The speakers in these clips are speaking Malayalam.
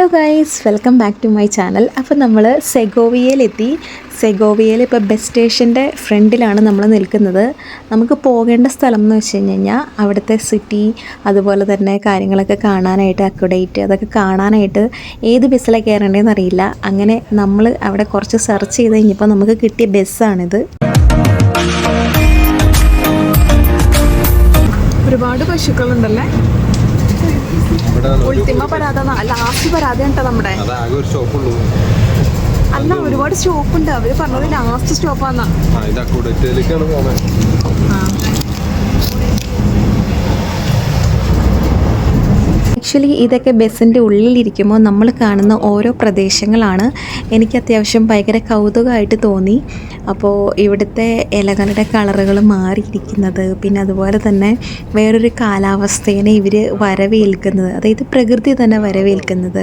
Hello guys welcome back to my channel അപ്പോൾ നമ്മൾ സെഗോവിയയിലെത്തി. സെഗോവിയയിൽ ഇപ്പോൾ ബസ് സ്റ്റേഷന്റെ ഫ്രണ്ടിലാണ് നമ്മൾ നിൽക്കുന്നത്. നമുക്ക് പോകേണ്ട സ്ഥലം എന്ന് വെച്ച് കഴിഞ്ഞ് കഴിഞ്ഞാൽ അവിടുത്തെ സിറ്റി അതുപോലെ തന്നെ കാര്യങ്ങളൊക്കെ കാണാനായിട്ട് അക്കുഡേറ്റ് അതൊക്കെ കാണാനായിട്ട് ഏത് ബസ്സിലാണ് കയറേണ്ടതെന്ന് അറിയില്ല. അങ്ങനെ നമ്മൾ അവിടെ കുറച്ച് സെർച്ച് ചെയ്ത് കഴിഞ്ഞപ്പോൾ നമുക്ക് കിട്ടിയ ബസ്സാണിത് ഒരുപാട് പശുക്കളുണ്ടല്ലേ? ഉൾത്തിമ പരാത ലാസ്റ്റ് പരാതി കേട്ടോ നമ്മുടെ. അല്ല ഒരുപാട് സ്റ്റോപ്പ് ഉണ്ട് അവർ പറഞ്ഞത് ലാസ്റ്റ് സ്റ്റോപ്പാന്നാ ആ ഇത് അക്കോഡേറ്റിലേക്കാണ് പോകുന്നത് ആക്ച്വലി ഇതൊക്കെ ബസ്സിന്റെ ഉള്ളിലിരിക്കുമ്പോൾ നമ്മൾ കാണുന്ന ഓരോ പ്രദേശങ്ങളാണ്. എനിക്ക് അത്യാവശ്യം ഭയങ്കര കൗതുകമായിട്ട് തോന്നി. അപ്പോൾ ഇവിടുത്തെ ഇലകളുടെ കളറുകൾ മാറിയിരിക്കുന്നത്. പിന്നെ അതുപോലെ തന്നെ വേറൊരു കാലാവസ്ഥേനെ ഇവർ വരവേൽക്കുന്നത്. അതായത് പ്രകൃതി തന്നെ വരവേൽക്കുന്നത്.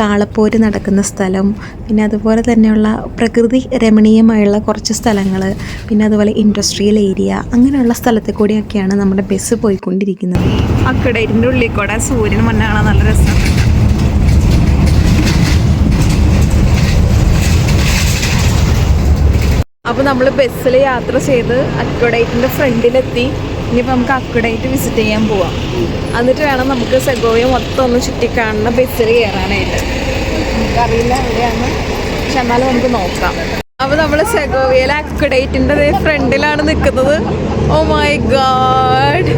കാളപ്പോര് നടക്കുന്ന സ്ഥലം. പിന്നെ അതുപോലെ തന്നെയുള്ള പ്രകൃതി രമണീയമായുള്ള കുറച്ച് സ്ഥലങ്ങൾ. പിന്നെ അതുപോലെ ഇൻഡസ്ട്രിയൽ ഏരിയ അങ്ങനെയുള്ള സ്ഥലത്തെ കൂടിയൊക്കെയാണ് നമ്മുടെ ബസ് പോയിക്കൊണ്ടിരിക്കുന്നത്. അക്കടേറ്റിന്റെ ഉള്ളിൽ കൂടെ സൂര്യൻ മണ്ണ കാണാൻ നല്ല രസം. അപ്പോൾ നമ്മൾ ബസ്സിൽ യാത്ര ചെയ്ത് അക്വഡേറ്റിന്റെ ഫ്രണ്ടിലെത്തി. ഇനിയിപ്പോൾ നമുക്ക് അക്വഡേറ്റ് വിസിറ്റ് ചെയ്യാൻ പോവാം. എന്നിട്ട് വേണം നമുക്ക് സെഗോയ മൊത്തം ഒന്ന് ചുറ്റിക്കാണുന്ന ബസ്സിൽ കയറാനായിട്ട് നമുക്കറിയില്ല എവിടെയാണ്. പക്ഷെ എന്നാലും നമുക്ക് നോക്കാം. അപ്പോൾ നമ്മൾ സെഗോവിയയിലെ അക്വഡൈറ്റിന്റെ ഫ്രണ്ടിലാണ് നിൽക്കുന്നത്. ഓ മൈ ഗാഡ്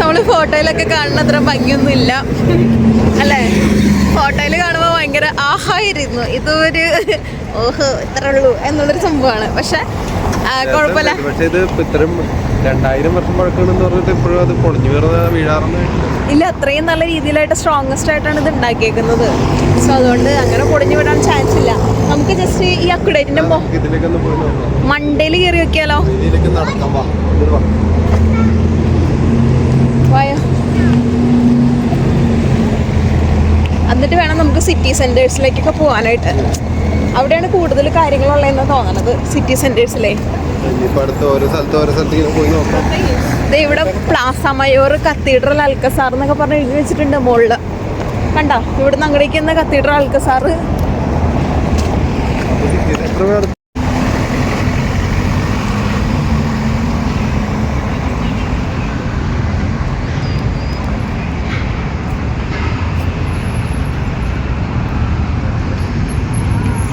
നമ്മൾ ഫോട്ടോയിലൊക്കെ കാണുന്ന അത്ര ഭംഗിയൊന്നുമില്ല. അല്ലേ? ഫോട്ടോയിൽ കാണുമ്പോൾ ഭയങ്കര ആഹായിരുന്നു ഇതൊരു ഓഹോ ഇത്ര ഉള്ളൂ എന്നുള്ളൊരു സംഭവമാണ്. പക്ഷെ കുഴപ്പമില്ല. പക്ഷെ ഇത് ഇത്രയും രണ്ടായിരം വർഷം പഴക്കണമെന്ന് പറഞ്ഞിട്ട് ഇപ്പോഴും അത് പൊളിഞ്ഞു വീറുന്ന വീഴാറൊന്നും ഇല്ല. ഇല്ല അത്രയും നല്ല രീതിയിലായിട്ട് സ്ട്രോങ്സ്റ്റ് ആയിട്ടാണ് ഇത് ഉണ്ടാക്കിയേക്കുന്നത്. സോ അതുകൊണ്ട് അങ്ങനെ പൊടിഞ്ഞു വിടാൻ ചാൻസ് ഇല്ല. നമുക്ക് ജസ്റ്റ് ഈ അക്കുഡേറ്റിന്റെ മണ്ടയിൽ കയറി വെക്കിയാലോ എന്നിട്ട് വേണം നമുക്ക് സിറ്റി സെന്റേഴ്സിലേക്കൊക്കെ പോകാനായിട്ട്. അവിടെയാണ് കൂടുതൽ കാര്യങ്ങളുള്ളതെന്ന് തോന്നണത് സിറ്റി സെന്റേഴ്സിലെ ഇവിടെ പ്ലാസ മയോർ കത്തീഡ്രൽ അൽക്കസാർ എന്നൊക്കെ പറഞ്ഞ് എഴുതി വെച്ചിട്ടുണ്ട് മുകളിൽ കണ്ടോ? ഇവിടുന്ന് അങ്ങടേക്ക് എന്ന കത്തീഡ്രൽ അൽക്കസാർ.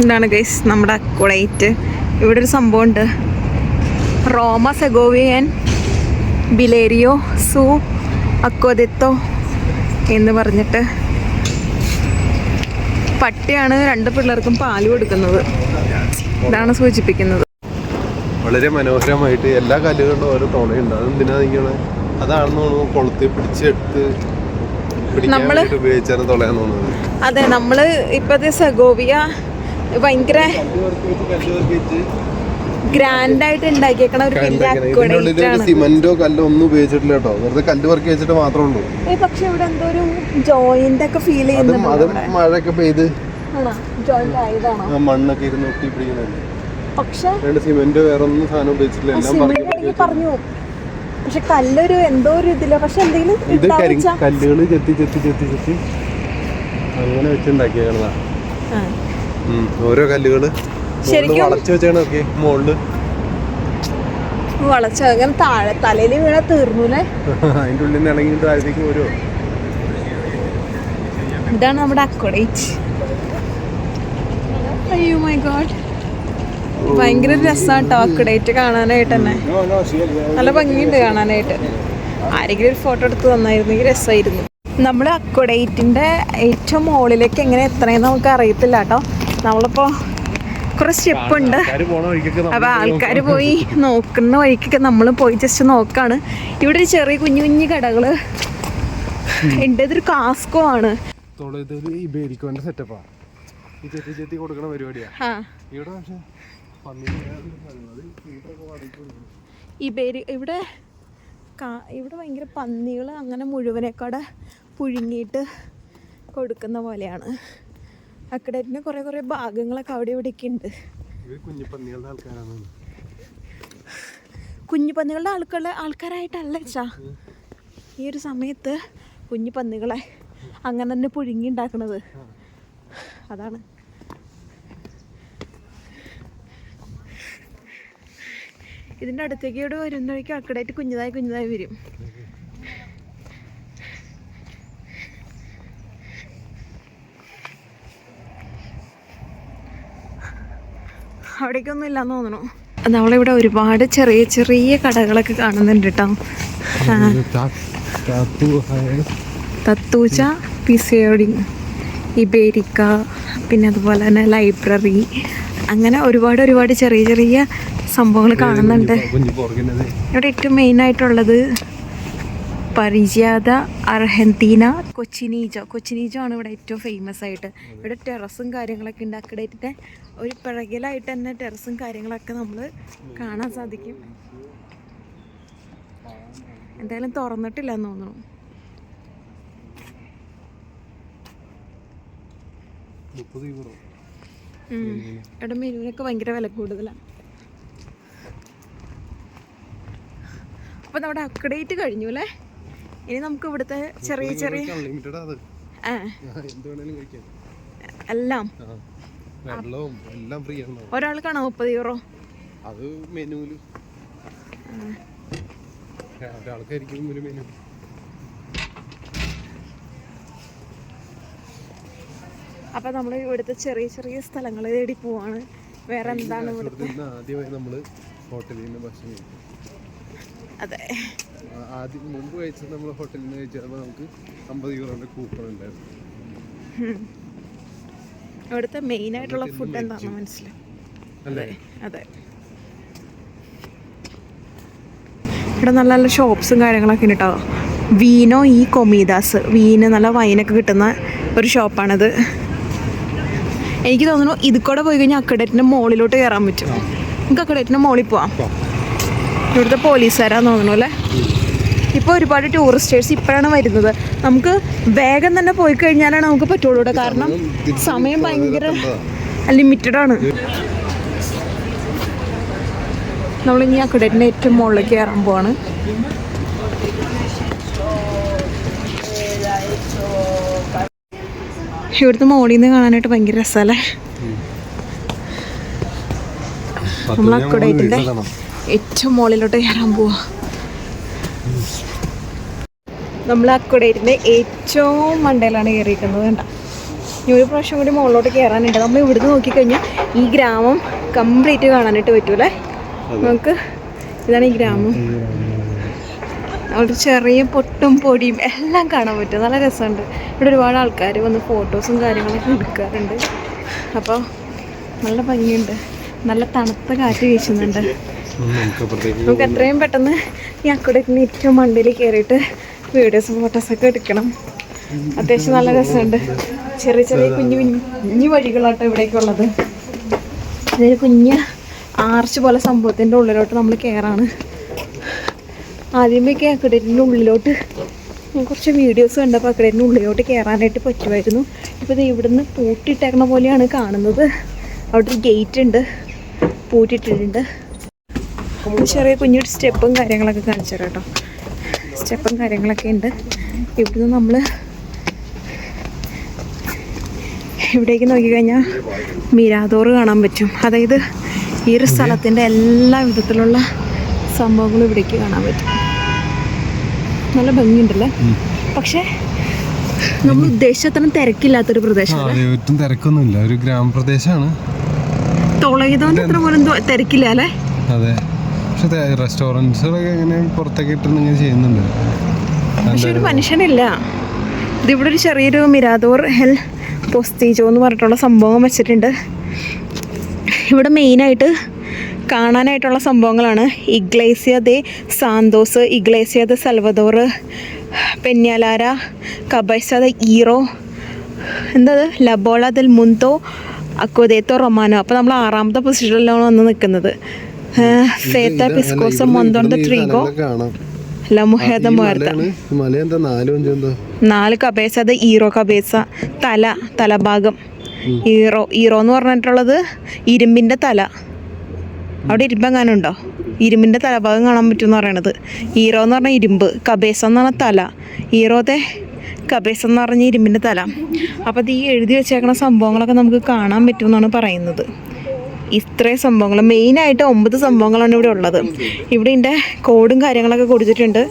എന്താണ് ഗൈസ് നമ്മുടെ കുളൈറ്റ് ഇവിടെ ഒരു സംഭവമുണ്ട്. റോമ സെഗോവിയൻ ബിലേരിയോ സു അക്വദെത്തോ എന്ന് പറഞ്ഞിട്ട് പട്ടിയാണ് രണ്ട് പിള്ളേർക്കും പാൽ കൊടുക്കുന്നത്. ഇതാണ് സൂചിപ്പിക്കുന്നത്. വളരെ മനോഹരമായിട്ട് എല്ലാ കല്ലുകളിലും ഓരോ തോണയുണ്ട്. അതെന്തിനാ നിങ്ങൾ അതാണെന്ന് തോന്നുന്നു കൊളുത്തി പിടിച്ചെടുത്ത് നമ്മൾ വേണ്ടിയിട്ട് ഉപയോഗിച്ചാണ് തുളയാന്ന് തോന്നുന്നത്. അതെ നമ്മൾ ഇപ്പത്തെ സെഗോവിയ ഭയങ്കര ഗ്രാൻഡായിട്ട് ഉണ്ടാക്കിയേക്കണ ഒരു വലിയ അക്വഡേറ്റ് ആണ്. സിമന്റോ കല്ലോ ഒന്നും ഉപയോഗിച്ചിട്ടില്ല കേട്ടോ. വെറുതെ കല്ല് വർക്ക് വെച്ചിട്ട് മാത്രമേ ഉള്ളൂ. ഏ, പക്ഷെ ഇവിടെ എന്തോ ഒരു ജോയിന്റ് ഒക്കെ ഫീൽ ചെയ്യുന്നുണ്ട് അതും മഴയൊക്കെ പെയ്ത് ജോയിന്റ് ആയതാണോ? മണ്ണൊക്കെ ഇരുന്ന് ഒട്ടി പിടിക്കുന്നുണ്ട് പക്ഷെ സിമന്റോ വേറെ ഒന്നും സാധനം ഉപയോഗിച്ചിട്ടില്ല. എല്ലാം പറഞ്ഞു. പക്ഷെ കല്ലൊരു എന്തോ ഒരു ഇതില്ല. പക്ഷെ എന്തെങ്കിലും ഇത് കല്ലുകൾ ചെത്തി ചെത്തി ചെത്തി ചെത്തി. അങ്ങനെ വെച്ചുണ്ടാക്കിയാണ്. ഓരോ കല്ലുകൾ. ശരിക്കും- വളച്ചു വെച്ചാണ് നോക്കി മുകളിൽ വളച്ച അങ്ങനെ താഴെ തലയിൽ വീണ തീർന്നുല്ലേ? അതിന്റെ ഉള്ളിൽ നിന്ന് ഇളങ്ങിയിട്ട് താഴത്തേക്ക് വരുമോ ഇതാണ് നമ്മുടെ അയ്യോ മൈ ഗോഡ് ഭയങ്കര രസമാണ് കേട്ടോ കാണാനായിട്ട് തന്നെ. നല്ല ഭംഗിയുണ്ട് കാണാനായിട്ട്. ആരെങ്കിലും ഒരു ഫോട്ടോ എടുത്ത് തന്നായിരുന്നെങ്കിൽ രസമായിരുന്നു നമ്മൾ അക്വഡേറ്റിന്റെ ഏറ്റവും മുകളിലേക്ക് എങ്ങനെ എത്രയെന്ന് നമുക്ക് അറിയത്തില്ല കേട്ടോ നമ്മളിപ്പോൾ കുറേ സ്റ്റെപ്പ് ഉണ്ട്. ആൾക്കാര് പോണ വഴിക്കൊക്കെ നമ്മൾ അപ്പോൾ ആൾക്കാർ പോയി നോക്കുന്ന വഴിക്കൊക്കെ നമ്മൾ പോയി ജസ്റ്റ് നോക്കാണ്. ഇവിടെ ഒരു ചെറിയ കുഞ്ഞു കുഞ്ഞു കടകൾ ഉണ്ട് ഇതൊരു കാസ്കോ ആണ്. കൊടുക്കണ ഇവിടെ പക്ഷെ ഈ പേര് ഇവിടെ ഇവിടെ ഭയങ്കര പന്നികൾ അങ്ങനെ മുഴുവനേക്കാടെ പുഴുങ്ങിയിട്ട് കൊടുക്കുന്ന പോലെയാണ്. അക്കഡേറ്റിന് കുറേ കുറേ ഭാഗങ്ങളൊക്കെ അവിടെ ഇവിടെയൊക്കെ ഉണ്ട്. ഇത് കുഞ്ഞിപ്പന്നികളുടെ ആൾക്കാരാണ്. കുഞ്ഞു പന്നികളുടെ ആൾക്കുള്ള ആൾക്കാരായിട്ടല്ല ചാ ഈ ഒരു സമയത്ത് കുഞ്ഞു പന്നികളെ അങ്ങനെ തന്നെ പുഴുങ്ങി ഉണ്ടാക്കണത്. അതാണ്. ഇതിന്റെ അടുത്തേക്ക് ഇവിടെ വരുന്നവഴിക്ക് അക്കടായിട്ട് കുഞ്ഞതായി കുഞ്ഞതായി വരും. അവിടേക്കൊന്നും ഇല്ലാന്ന് തോന്നുന്നു. നമ്മളിവിടെ ഒരുപാട് ചെറിയ ചെറിയ കടകളൊക്കെ കാണുന്നുണ്ട് കേട്ടോ തത്തൂച്ച പിസിയോടി ഇബേരിക്ക പിന്നെ അതുപോലെ തന്നെ ലൈബ്രറി. അങ്ങനെ ഒരുപാട് ഒരുപാട് ചെറിയ ചെറിയ സംഭവങ്ങൾ കാണുന്നുണ്ട്. ഇവിടെ ഏറ്റവും മെയിൻ ആയിട്ടുള്ളത് പരിചാത അർഹന്റീന കൊച്ചിനീജോ. കൊച്ചിനീജോ ആണ് ഇവിടെ ഏറ്റവും ഫേമസ് ആയിട്ട്. ഇവിടെ ടെറസും കാര്യങ്ങളൊക്കെ ഉണ്ട് ഒരു പിറകിലായിട്ട് തന്നെ ടെറസും കാര്യങ്ങളൊക്കെ നമ്മൾ കാണാൻ സാധിക്കും. എന്തായാലും തുറന്നിട്ടില്ല എന്ന് തോന്നുന്നു. ഇവിടെ മെനുവിനൊക്കെ ഭയങ്കര വില കൂടുതലാണ് അപ്പൊ നമ്മുടെ അക്കഡേറ്റ് കഴിഞ്ഞു അല്ലേ? ഇനി നമുക്ക് ഇവിടുത്തെ ചെറിയ ചെറിയ എല്ലാം. വെള്ളവും എല്ലാം ഫ്രീ ആണ്. ഒരാൾക്കാണോ മുപ്പത് യൂറോ അത് മെനുവിൽ ഒരാൾക്കായിരിക്കും ഒരു മെനു അപ്പൊ നമ്മൾ ഇവിടുത്തെ ചെറിയ ചെറിയ സ്ഥലങ്ങൾ തേടി പോവാണ്. വേറെ എന്താണ് ആദ്യമായി നമ്മൾ ഹോട്ടലിൽ നിന്ന് ഭക്ഷണം അതെ. ആദ്യം മുമ്പ് കഴിച്ചത് നമ്മൾ ഹോട്ടലിൽ നിന്ന് കഴിച്ചപ്പോൾ നമുക്ക് അമ്പത് യൂറോന്റെ കൂപ്പൺ ഉണ്ടായിരുന്നു. അവിടുത്തെ മെയിൻ ആയിട്ടുള്ള ഫുഡ് എന്താണെന്ന് മനസ്സിലായി? അല്ലേ അതെ ഇവിടെ നല്ല നല്ല ഷോപ്സും കാര്യങ്ങളൊക്കെ ഉണ്ട് കേട്ടോ വീനോ ഈ കൊമീദാസ്. വീന് നല്ല വൈനൊക്കെ കിട്ടുന്ന ഒരു ഷോപ്പാണിത് എനിക്ക് തോന്നുന്നു ഇത് കൂടെ പോയി കഴിഞ്ഞാൽ അക്കഡേറ്റിന്റെ മുകളിലോട്ട് കയറാൻ പറ്റും. നമുക്ക് അക്കഡേറ്റിന്റെ മുകളിൽ പോവാം. ഇവിടുത്തെ പോലീസുകാരാന്ന് തോന്നുന്നു അല്ലേ? ഇപ്പോൾ ഒരുപാട് ടൂറിസ്റ്റേഴ്സ് ഇപ്പോഴാണ് വരുന്നത്. നമുക്ക് വേഗം തന്നെ പോയി കഴിഞ്ഞാലാണ് നമുക്ക് പറ്റുള്ളൂ ഇവിടെ കാരണം സമയം ഭയങ്കര ലിമിറ്റഡ് ആണ്. നമ്മളിനി അക്കഡേറ്റിന്റെ ഏറ്റവും മുകളിലേക്ക് കയറാൻ പോവാണ്. ഇവിടുത്തെ മോളിൽ നിന്ന് കാണാനായിട്ട് ഭയങ്കര രസമല്ലേ നമ്മൾ അക്കഡേറ്റിന്റെ ഏറ്റവും മുകളിലോട്ട് കയറാൻ പോവാ. നമ്മൾ അക്കൂടെ ഇരുന്ന് ഏറ്റവും മണ്ടയിലാണ് കയറിയിരിക്കുന്നത് കണ്ട. ഇനി ഒരു പ്രാവശ്യം കൂടി മുകളിലോട്ട് കയറാനുണ്ട്. നമ്മൾ ഇവിടുന്ന് നോക്കിക്കഴിഞ്ഞാൽ ഈ ഗ്രാമം കംപ്ലീറ്റ് കാണാനായിട്ട് പറ്റൂലേ നമുക്ക് ഇതാണ് ഈ ഗ്രാമം. അവിടെ ചെറിയ പൊട്ടും പൊടിയും എല്ലാം കാണാൻ പറ്റും. നല്ല രസമുണ്ട്. ഇവിടെ ഒരുപാട് ആൾക്കാർ വന്ന് ഫോട്ടോസും കാര്യങ്ങളൊക്കെ എടുക്കാറുണ്ട്. അപ്പോൾ നല്ല ഭംഗിയുണ്ട്. നല്ല തണുത്ത കാറ്റ് വീശുന്നുണ്ട്. നമുക്ക് എത്രയും പെട്ടെന്ന് ഈ അക്കുടത്തിന് ഏറ്റവും മണ്ടിയിൽ കയറിയിട്ട് വീഡിയോസും ഫോട്ടോസൊക്കെ എടുക്കണം. അത്യാവശ്യം നല്ല രസമുണ്ട്. ചെറിയ ചെറിയ കുഞ്ഞു കുഞ്ഞു വഴികളാട്ടോ ഇവിടേക്കുള്ളത്. ഇതൊരു കുഞ്ഞ് ആർച്ച് പോലെ സംഭവത്തിന്റെ ഉള്ളിലോട്ട് നമ്മൾ കയറാണ് ആദ്യമൊക്കെ അക്കടേറ്റിന്റെ ഉള്ളിലോട്ട് കുറച്ച് വീഡിയോസ് കണ്ടപ്പോൾ അക്കടേറ്റിന്റെ ഉള്ളിലോട്ട് കയറാനായിട്ട് പറ്റുമായിരുന്നു. ഇപ്പോൾ ഇത് ഇവിടുന്ന് പൂട്ടിയിട്ടേക്കണ പോലെയാണ് കാണുന്നത്. അവിടെ ഒരു ഗേറ്റ് ഉണ്ട് പൂട്ടിയിട്ടിട്ടുണ്ട്. ചെറിയ കുഞ്ഞൊരു സ്റ്റെപ്പും കാര്യങ്ങളൊക്കെ കാണിച്ചു കേട്ടോ. സ്റ്റെപ്പും കാര്യങ്ങളൊക്കെ ഉണ്ട്. ഇവിടുന്ന് നമ്മൾ ഇവിടേക്ക് നോക്കിക്കഴിഞ്ഞാൽ മിരാദോറ് കാണാൻ പറ്റും. അതായത് ഈ ഒരു സ്ഥലത്തിന്റെ എല്ലാ വിധത്തിലുള്ള സംഭവങ്ങളും ഇവിടേക്ക് കാണാൻ പറ്റും. നല്ല ഭംഗിയുണ്ടല്ലേ? പക്ഷേ നമ്മൾ ഉദ്ദേശിച്ചത്ര തിരക്കില്ലാത്തൊരു പ്രദേശം ഒട്ടും തിരക്കൊന്നുമില്ല. ഒരു ഗ്രാമപ്രദേശമാണ്. തോളയതോന്റെ അത്ര പോലും തിരക്കില്ല അല്ലേ? അതെ. പക്ഷെ റെസ്റ്റോറന്റ്സുകളൊക്കെ ഇങ്ങനെ പുറത്തേക്ക് ഇട്ടിരുന്ന് ഇങ്ങനെ ചെയ്യുന്നുണ്ട്. പക്ഷെ ഒരു മനുഷ്യനില്ല. ഇതിവിടെ ഒരു ചെറിയൊരു മിരാദോർ ഹെൽ പോസ്റ്റീജോ എന്ന് പറഞ്ഞിട്ടുള്ള സംഭവം വെച്ചിട്ടുണ്ട്. ഇവിടെ മെയിനായിട്ട് കാണാനായിട്ടുള്ള സംഭവങ്ങളാണ്. Iglesia de Santos Iglesia de Salvador Penalara Cabeza de Hierro എന്തത്? La Bola del Mundo Acueducto Romano. അപ്പോൾ നമ്മൾ ആറാമത്തെ പൊസിഷനിലാണ് വന്ന് നിൽക്കുന്നത്. ഫേത്ത പിസ്കോസ മൊന്തോണ്ട് ട്രീഗോ ലമുഹേത മുഹർത്ത നാലും കബേസ അത് ഈറോ കബേസ തല തലഭാഗം. ഈറോ ഈറോ എന്ന് പറഞ്ഞിട്ടുള്ളത് ഇരുമ്പിന്റെ തല. അവിടെ ഇരുമ്പെങ്ങാനുണ്ടോ? ഇരുമ്പിന്റെ തലഭാഗം കാണാൻ പറ്റും എന്ന് പറയണത്. ഈറോ എന്ന് പറഞ്ഞാൽ ഇരുമ്പ് കബേസ എന്ന് പറഞ്ഞാൽ തല. ഈറോത്തെ കബേസ എന്ന് പറഞ്ഞ ഇരുമ്പിന്റെ തല. അപ്പോൾ ഈ എഴുതി വെച്ചേക്കണ സംഭവങ്ങളൊക്കെ നമുക്ക് കാണാൻ പറ്റുമെന്നാണ് പറയുന്നത്. ഇത്രയും സംഭവങ്ങൾ. മെയിനായിട്ട് ഒമ്പത് സംഭവങ്ങളാണ് ഇവിടെ ഉള്ളത്. ഇവിടെ ഇതിന്റെ കോഡും കാര്യങ്ങളൊക്കെ കൊടുത്തിട്ടുണ്ട്.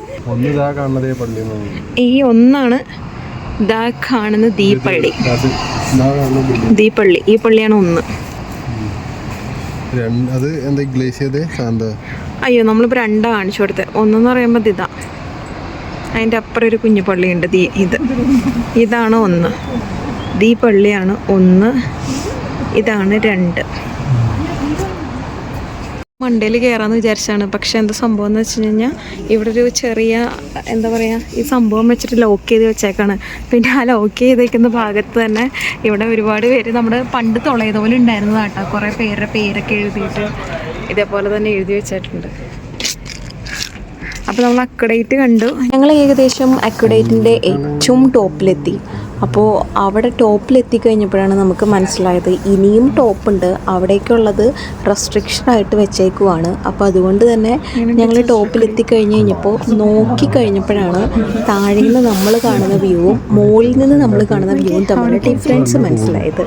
ഈ ഒന്നാണ് ദാ കാണുന്ന ദീപള്ളി ദീപള്ളി ഈ പള്ളിയാണ് ഒന്ന്. അയ്യോ നമ്മളിപ്പോൾ രണ്ടാ കാണിച്ചു കൊടുത്തത് ഒന്നെന്ന് പറയുമ്പോൾ ഇതാ. അതിന്റെ അപ്പുറം ഒരു കുഞ്ഞു പള്ളിയുണ്ട്. ദീ ഇത്. ഇതാണ് ഒന്ന്. ദീ പള്ളിയാണ് ഒന്ന്. ഇതാണ് രണ്ട്. മണ്ടയിൽ കയറാമെന്ന് വിചാരിച്ചാണ്. പക്ഷെ എന്താ സംഭവം എന്ന് വെച്ച് കഴിഞ്ഞാൽ ഇവിടെ ഒരു ചെറിയ എന്താ പറയുക ഈ സംഭവം വെച്ചിട്ട് ലോക്ക് ചെയ്ത് വെച്ചേക്കാണ്. പിന്നെ ആ ലോക്ക് ചെയ്തേക്കുന്ന ഭാഗത്ത് തന്നെ ഇവിടെ ഒരുപാട് പേര് നമ്മുടെ പണ്ട് തുളയത് പോലെ ഉണ്ടായിരുന്നതാട്ടോ കുറേ പേരുടെ പേരൊക്കെ എഴുതിയിട്ട് ഇതേപോലെ തന്നെ എഴുതി വെച്ചിട്ടുണ്ട്. അപ്പോൾ നമ്മൾ അക്കുഡേറ്റ് കണ്ടു. ഞങ്ങൾ ഏകദേശം അക്വഡേറ്റിന്റെ ഏറ്റവും ടോപ്പിലെത്തി അപ്പോൾ അവിടെ ടോപ്പിൽ എത്തിക്കഴിഞ്ഞപ്പോഴാണ് നമുക്ക് മനസ്സിലായത് ഇനിയും ടോപ്പുണ്ട്. അവിടേക്കുള്ളത് റെസ്ട്രിക്ഷൻ ആയിട്ട് വെച്ചേക്കുവാണ്. അപ്പോൾ അതുകൊണ്ട് തന്നെ ഞങ്ങൾ ടോപ്പിൽ എത്തിക്കഴിഞ്ഞ് കഴിഞ്ഞപ്പോൾ നോക്കി കഴിഞ്ഞപ്പോഴാണ് താഴെ നിന്ന് നമ്മൾ കാണുന്ന വ്യൂവും മുകളിൽ നിന്ന് നമ്മൾ കാണുന്ന വ്യൂവും തമ്മിൽ ഡിഫറൻസ് മനസ്സിലായത്.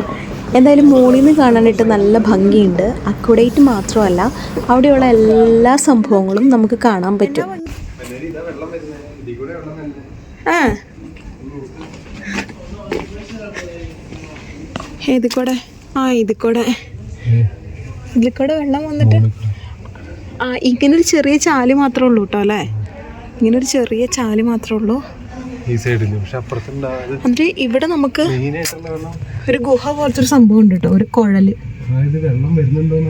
എന്തായാലും മുകളിൽ നിന്ന് കാണാനായിട്ട് നല്ല ഭംഗിയുണ്ട്. അക്കുഡേറ്റ് മാത്രമല്ല അവിടെയുള്ള എല്ലാ സംഭവങ്ങളും നമുക്ക് കാണാൻ പറ്റും. ആ. ഏത് കൂടെ. ആ ഇത് കൂടെ. ഇതിൽ കൂടെ വെള്ളം വന്നിട്ട് ആ ഇങ്ങനെ ഒരു ചെറിയ ചാൽ മാത്രമേ ഉള്ളൂ കേട്ടോ അല്ലേ? ഇങ്ങനെ ഒരു ചെറിയ ചാൽ മാത്രമേ ഉള്ളൂ. എന്നിട്ട് ഇവിടെ നമുക്ക് ഒരു ഗുഹ പോലത്തെ ഒരു സംഭവം ഉണ്ട് കേട്ടോ ഒരു കുഴൽ. വെള്ളം വരുന്നുണ്ടോ എന്ന്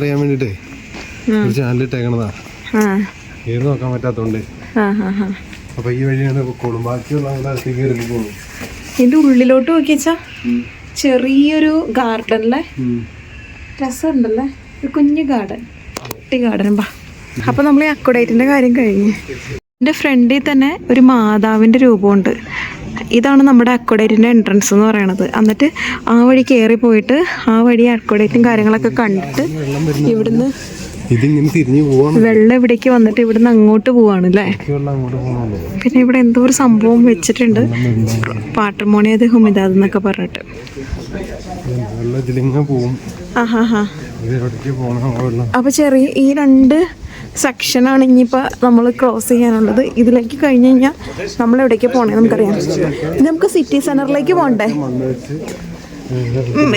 അറിയാൻ വേണ്ടിട്ടേ ഒരു ആ. കയറി നോക്കാൻ പറ്റാത്തോണ്ട്. ആ ആ ആ അപ്പൊ ഈ വഴിയാണ് പൊക്കോളും ബാക്കിയുള്ള അടുത്തേക്ക് കയറി പോകും ഇതിന്റെ ഉള്ളിലോട്ട് നോക്കിയച്ചാ ചെറിയൊരു ഗാർഡനിലെ രസമുണ്ടല്ലേ? ഒരു കുഞ്ഞു ഗാർഡൻ. കുട്ടി ഗാർഡൻ ബാ അപ്പോൾ നമ്മൾ ഈ അക്കോഡേറ്റിന്റെ കാര്യം കഴിഞ്ഞു. എന്റെ ഫ്രണ്ടിൽ തന്നെ ഒരു മാതാവിന്റെ രൂപമുണ്ട്. ഇതാണ് നമ്മുടെ അക്കോഡേറ്റിന്റെ എൻട്രൻസ് എന്ന് പറയണത്. എന്നിട്ട് ആ വഴി കയറി പോയിട്ട് ആ വഴി അക്കോഡേറ്റും കാര്യങ്ങളൊക്കെ കണ്ടിട്ട് ഇവിടുന്ന് ഇതിങ്ങനെ തിരിഞ്ഞു പോവാണ്. വെള്ളം ഇവിടേക്ക് വന്നിട്ട് ഇവിടുന്ന് അങ്ങോട്ട് പോവാണ് അല്ലേ പിന്നെ ഇവിടെ എന്തോ ഒരു സംഭവം വെച്ചിട്ടുണ്ട്. പാട്ടർമോണിയത് ഹുമിതാദ് എന്നൊക്കെ പറഞ്ഞിട്ട്. അപ്പൊ ചെറിയ ഈ രണ്ട് സെക്ഷനാണ് ഇനിയിപ്പോൾ നമ്മൾ ക്രോസ് ചെയ്യാനുള്ളത്. ഇതിലേക്ക് കഴിഞ്ഞ് കഴിഞ്ഞാൽ നമ്മൾ എവിടേക്ക് പോകണേ നമുക്കറിയാം. നമുക്ക് സിറ്റി സെന്ററിലേക്ക് പോകണ്ടേ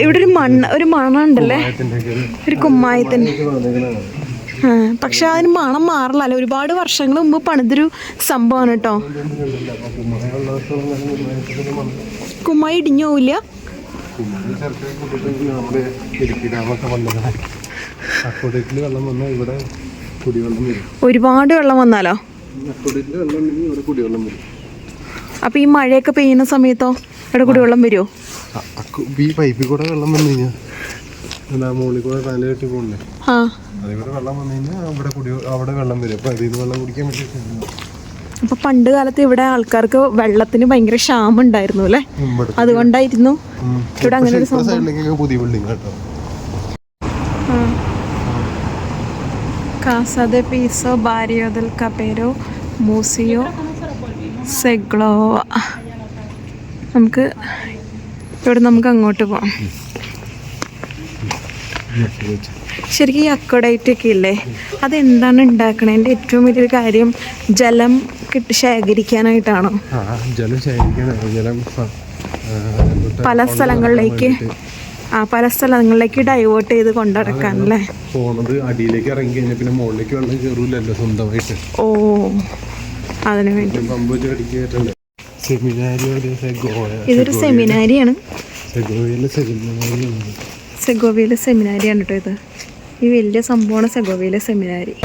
ഇവിടെ ഒരു മണ്ണ് ഒരു മണമുണ്ടല്ലേ? ഉണ്ടല്ലേ ഒരു കുമ്മായത്തിന്റെ കുമ്മായത്തിന്റെ പക്ഷെ അതിന് മണം മാറില്ല. ഒരുപാട് വർഷങ്ങൾ മുമ്പ് പണിതൊരു സംഭവമാണ് കേട്ടോ. കുമ്മായി ഇടിഞ്ഞു പോവില്ല. ഒരുപാട് വെള്ളം വന്നാലോ? അപ്പൊ ഈ മഴയൊക്കെ പെയ്യുന്ന സമയത്തോ ഇവിടെ കുടിവെള്ളം വരുമോ ഈ പൈപ്പിൽ കൂടെ വെള്ളം വന്നു കഴിഞ്ഞാൽ മുകളിൽ കൂടെ തലയിട്ട് പോകണ്ടേ ആ. അതിവിടെ വെള്ളം വന്നു കഴിഞ്ഞാൽ അവിടെ കുടി അവിടെ വെള്ളം വരും അപ്പോൾ അതിൽ നിന്ന് വെള്ളം കുടിക്കാൻ പറ്റില്ല അപ്പൊ പണ്ട് കാലത്ത് ഇവിടെ ആൾക്കാർക്ക് വെള്ളത്തിന് ഭയങ്കര ക്ഷാമം ഉണ്ടായിരുന്നു അല്ലേ അതുകൊണ്ടായിരുന്നു ഇവിടെ അങ്ങനെ ഒരു സംഭവം പുതിയ ബിൽഡിംഗ് കേട്ടോ Casa de Piso, Barrio del Capero, Museo സെഗ്ലോവ നമുക്ക് ഇവിടെ നമുക്ക് അങ്ങോട്ട് പോവാം ശരിക്കും ഈ അക്കോഡൈറ്റ് ഒക്കെ ഇല്ലേ അതെന്താണ് ഉണ്ടാക്കണതിന്റെ ഏറ്റവും വലിയൊരു കാര്യം ജലം കിട്ടി ശേഖരിക്കാനായിട്ടാണോ? ജലം ശേഖരിക്കാനാണ് ജലം പല സ്ഥലങ്ങളിലേക്ക് ആ പല സ്ഥലങ്ങളിലേക്ക് ഡൈവേർട്ട് ചെയ്ത് കൊണ്ടടക്കാൻ അല്ലേ? പോണത് അടിയിലേക്ക് ഇറങ്ങി കഴിഞ്ഞാൽ പിന്നെ മുകളിലേക്ക് വെള്ളം കയറൂലല്ലോ സ്വന്തമായിട്ട്. ഓ അതിനു വേണ്ടി. പമ്പ് സെഗോയ ഇതൊരു സെമിനാരിയാണ്. സെഗോവിയിലെ സെമിനാരി സെഗോവിയയിലെ സെമിനാരിയാണ് കേട്ടോ ഇത്. ഈ വലിയ സംഭവമാണ് സെഗോവയിലെ സെമിനാരി.